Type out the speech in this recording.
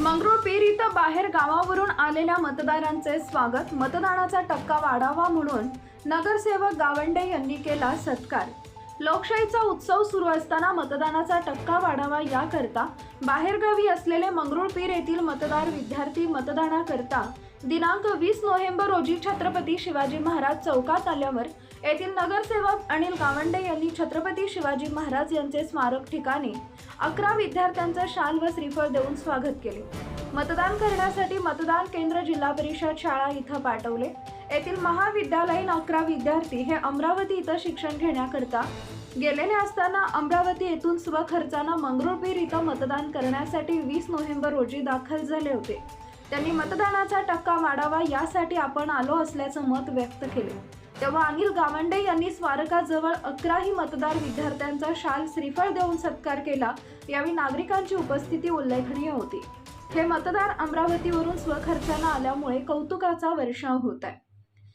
मंगरुळपीर इथं बाहेर गावावरून आलेल्या मतदारांचे स्वागत. मतदानाचा टक्का वाढावा म्हणून नगरसेवक गावंडे यांनी केला सत्कार. लोकशाहीचा उत्सव सुरू असताना मतदानाचा टक्का वाढावा याकरता बाहेरगावी असलेले मंगरुळपीर येथील मतदार विद्यार्थी मतदानाकरता दिनांक वीस नोव्हेंबर रोजी छत्रपती शिवाजी महाराज चौकात आल्यावर येथील नगरसेवक अनिल गावंडे यांनी छत्रपती शिवाजी महाराज यांचे स्मारक ठिकाणी अकरा विद्यार्थ्यांचं शाल व श्रीफळ देऊन स्वागत केले. मतदान करण्यासाठी मतदान केंद्र जिल्हा परिषद शाळा इथं पाठवले. येथील महाविद्यालयीन अकरा विद्यार्थी हे अमरावती इथं शिक्षण घेण्याकरता गेलेले असताना अमरावती येथून स्वखर्चानं मंगरुळपीर इथं मतदान करण्यासाठी वीस नोव्हेंबर रोजी दाखल झाले होते. त्यांनी मतदानाचा टक्का वाढावा यासाठी आपण आलो असल्याचं मत व्यक्त केले. तेव्हा अनिल गावंडे यांनी स्मारकाजवळ अकराही मतदार विद्यार्थ्यांचा शाल श्रीफळ देऊन सत्कार केला यावेळी नागरिकांची उपस्थिती उल्लेखनीय होती. हे मतदार अमरावतीवरून स्वखर्चानं आल्यामुळे कौतुकाचा वर्षाव होत आहे.